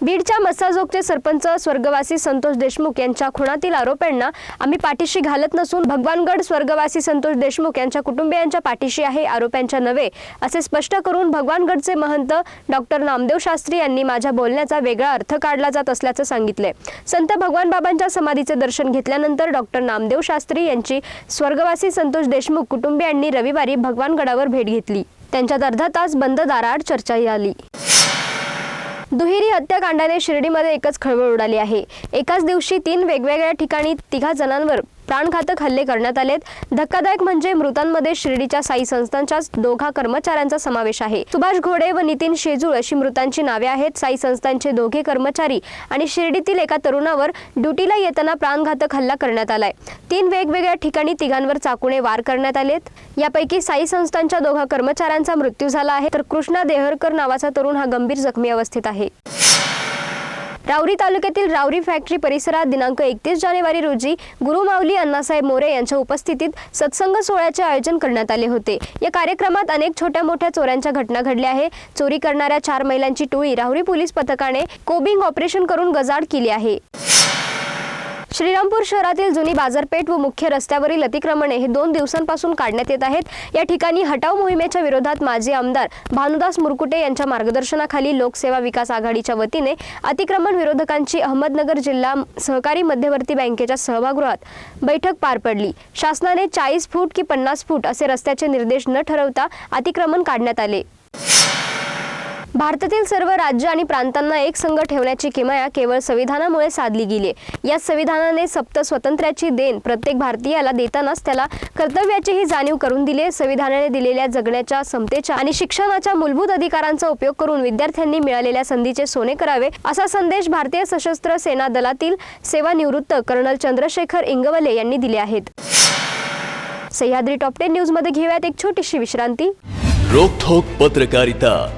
बीडच्या मसाजोगचे सरपंच स्वर्गवासी संतोष देशमुख यांच्या खुणातील आरोपांना आम्ही पाठीशी घालत नसून भगवानगड स्वर्गवासी संतोष देशमुख यांच्या कुटुंबियांच्या पाठीशी आहे आरोपांच्या नव्हे असे स्पष्ट करून भगवानगडचे महंत डॉक्टर नामदेव शास्त्री यांनी माझ्या बोलण्याचा वेगळा अर्थ काढला जात असल्याचं सांगितले. संत भगवान बाबांच्या समाधीचे दर्शन घेतल्यानंतर डॉक्टर नामदेव शास्त्री यांची स्वर्गवासी संतोष देशमुख कुटुंबियांनी रविवारी भगवानगडावर भेट घेतली. त्यांच्यात अर्धा तास बंद दाराआड चर्चा झाली. दुहेरी हत्याकांडाने शिर्डीमध्ये एकच खळबळ उडाली आहे. एकाच दिवशी तीन वेगवेगळ्या ठिकाणी तिघा जणांवर प्राणघातक हल्ले करण्यात आलेत. धक्कादायक म्हणजे मृतांमध्ये शिर्डीच्या साई संस्थांच्याच दोघा कर्मचाऱ्यांचा समावेश आहे. सुभाष घोडे व नितीन शेजूळ अशी मृतांची नावे आहेत. साई संस्थांचे दोघे कर्मचारी आणि शिर्डीतील एका तरुणावर ड्युटीला येताना प्राणघातक हल्ला करण्यात आलाय. तीन वेगवेगळ्या ठिकाणी तिघांवर चाकूने वार करण्यात आलेत. यापैकी साई संस्थांच्या दोघा कर्मचाऱ्यांचा मृत्यू झाला आहे. तर कृष्णा देहरकर नावाचा तरुण हा गंभीर जखमी अवस्थेत आहे. राऊरी तालुक्यातील राऊरी फॅक्टरी परिसरात दिनांक एकतीस जानेवारी रोजी गुरुमाऊली अण्णासाहेब मोरे यांच्या उपस्थितीत सत्संग सोहळ्याचे आयोजन करण्यात आले होते. या कार्यक्रमात अनेक छोट्या मोठ्या चोऱ्यांच्या घटना घडल्या आहे चोरी करणाऱ्या चार महिलांची टोळी राहुरी पोलीस पथकाने कोबिंग ऑपरेशन करून गजाड केली आहे. श्रीरामपूर शहरातील जुनी बाजारपेठ व मुख्य रस्त्यावरील अतिक्रमणे हे दोन दिवसांपासून काढण्यात येत आहेत. या ठिकाणी हटाव मोहिमेच्या विरोधात माजी आमदार भानुदास मुरकुटे यांच्या मार्गदर्शनाखाली लोकसेवा विकास आघाडीच्या वतीने अतिक्रमण विरोधकांची अहमदनगर जिल्हा सहकारी मध्यवर्ती बँकेच्या सभागृहात बैठक पार पडली. शासनाने चाळीस फूट की पन्नास फूट असे रस्त्याचे निर्देश न ठरवता अतिक्रमण काढण्यात आले. भारतातील सर्व राज्य आणि प्रांतांना एक संघ ठेवण्याची किमया केवळ संविधानामुळे साधली गेली. या संविधानाने सप्त स्वातंत्र्याची देण प्रत्येक भारतीयाला देतानाच त्याला कर्तव्याचीही जाणीव करून दिली. संविधानाने दिलेल्या जगण्याच्या समतेच्या आणि शिक्षणाच्या मूलभूत अधिकारांचा उपयोग करून विद्यार्थ्यांनी मिळालेल्या संधीचे सोने करावे असा संदेश भारतीय सशस्त्र सेना दलातील सेवानिवृत्त कर्नल चंद्रशेखर इंगवले यांनी दिले आहेत. सह्याद्री टॉप टेन न्यूजमध्ये घेऊयात एक छोटीशी विश्रांती. रोखोक पत्रकारिता.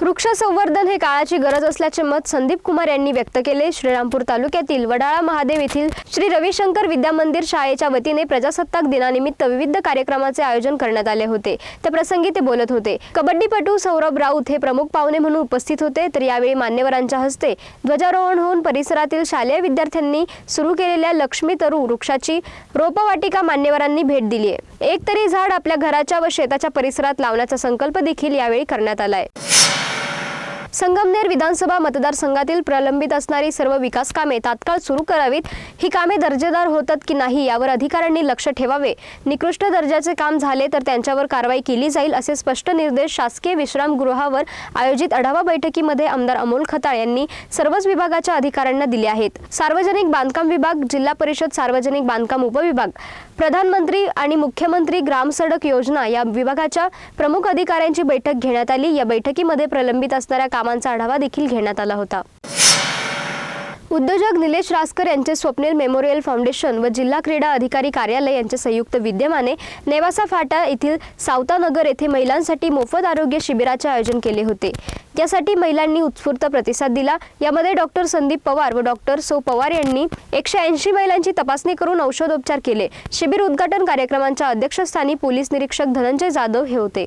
वृक्ष संवर्धन हे काळाची गरज असल्याचे मत संदीप कुमार यांनी व्यक्त केले. श्रीरामपूर तालुक्यातील वडाळा महादेव येथील श्री रविशंकर विद्या मंदिर शाळेच्या वतीने प्रजासत्ताक दिनानिमित्त विविध कार्यक्रमाचे आयोजन करण्यात आले होते. त्या प्रसंगी ते बोलत होते. कबड्डीपटू सौरभ राऊत हे प्रमुख पाहुणे म्हणून उपस्थित होते. तर यावेळी मान्यवरांच्या हस्ते ध्वजारोहण होऊन परिसरातील शालेय विद्यार्थ्यांनी सुरू केलेल्या लक्ष्मी तरू वृक्षाची रोपवाटिका मान्यवरांनी भेट दिली आहे एक तरी झाड आपल्या घराच्या व शेताच्या परिसरात लावण्याचा संकल्प देखील यावेळी करण्यात आलाय. संगमनेर विधानसभा मतदारसंघातील प्रलंबित असणारी सर्व विकास कामे तात्काळ सुरू करावीत. ही कामे दर्जेदार होतात की नाही यावर अधिकाऱ्यांनी लक्ष ठेवावे. निकृष्ट दर्जाचे काम झाले तर त्यांच्यावर कारवाई केली जाईल असे स्पष्ट निर्देश शासकीय विश्रामगृहावर आयोजित आढावा बैठकीमध्ये आमदार अमोल खताळ यांनी सर्वच विभागाच्या अधिकाऱ्यांना दिले आहेत. सार्वजनिक बांधकाम विभाग जिल्हा परिषद सार्वजनिक बांधकाम उपविभाग प्रधानमंत्री आणि मुख्यमंत्री ग्राम सडक योजना या विभागाच्या प्रमुख अधिकाऱ्यांची बैठक घेण्यात आली. या बैठकीमध्ये प्रलंबित असणाऱ्या कामांचा आढावा देखील घेण्यात आला होता. उद्योजक निलेश रासकर यांचे स्वप्नील मेमोरियल फाउंडेशन व जिल्हा क्रीडा अधिकारी कार्यालय यांच्या संयुक्त विद्यमाने नेवासा फाटा येथील सावतानगर येथे महिलांसाठी मोफत आरोग्य शिबिराचे आयोजन केले होते. यासाठी महिलांनी उत्स्फूर्त प्रतिसाद दिला. यामध्ये डॉक्टर संदीप पवार व डॉक्टर सौ पवार यांनी एकशे ऐंशी महिलांची तपासणी करून औषधोपचार केले. शिबिर उद्घाटन कार्यक्रमांच्या अध्यक्षस्थानी पोलीस निरीक्षक धनंजय जाधव हे होते.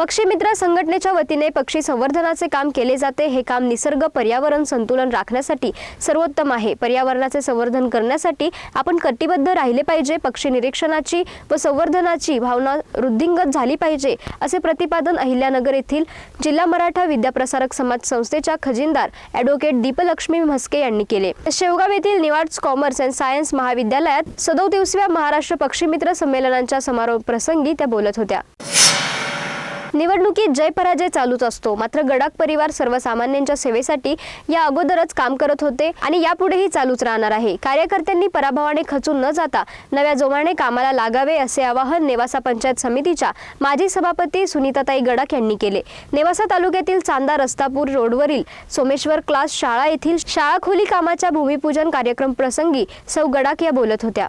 पक्षी मित्र संघटनेच्या वतीने पक्षी संवर्धनाचे काम केले जाते. हे काम निसर्ग पर्यावरण संतुलन राखण्यासाठी सर्वोत्तम आहे. पर्यावरणाचे संवर्धन करण्यासाठी आपण कटिबद्ध राहिले पाहिजे. पक्षी निरीक्षणाची व संवर्धनाची भावना वृद्धिंगत झाली पाहिजे असे प्रतिपादन अहिल्यानगर येथील जिल्हा मराठा विद्याप्रसारक समाज संस्थेच्या खजिनदार ॲडव्होकेट दीपलक्ष्मी म्हस्के यांनी केले. शेवगाव येथील निवाड्स कॉमर्स अँड सायन्स महाविद्यालयात सदौ दिवसव्या महाराष्ट्र पक्षीमित्र संमेलनांच्या समारोप प्रसंगी त्या बोलत होत्या. निवडणुकीत जय पराजय चालूच असतो. मात्र गडाख परिवार सर्वसामान्यांच्या सेवेसाठी या अगोदरच काम करत होते आणि यापुढेही चालूच राहणार आहे. कार्यकर्त्यांनी पराभवाने खचून न जाता नव्या जोमाने कामाला लागावे असे आवाहन नेवासा पंचायत समितीच्या माजी सभापती सुनीताताई गडाख यांनी केले. नेवासा तालुक्यातील चांदा रस्तापूर रोडवरील सोमेश्वर क्लास शाळा येथील शाळा खोली कामाच्या भूमिपूजन कार्यक्रम प्रसंगी सौ गडाख या बोलत होत्या.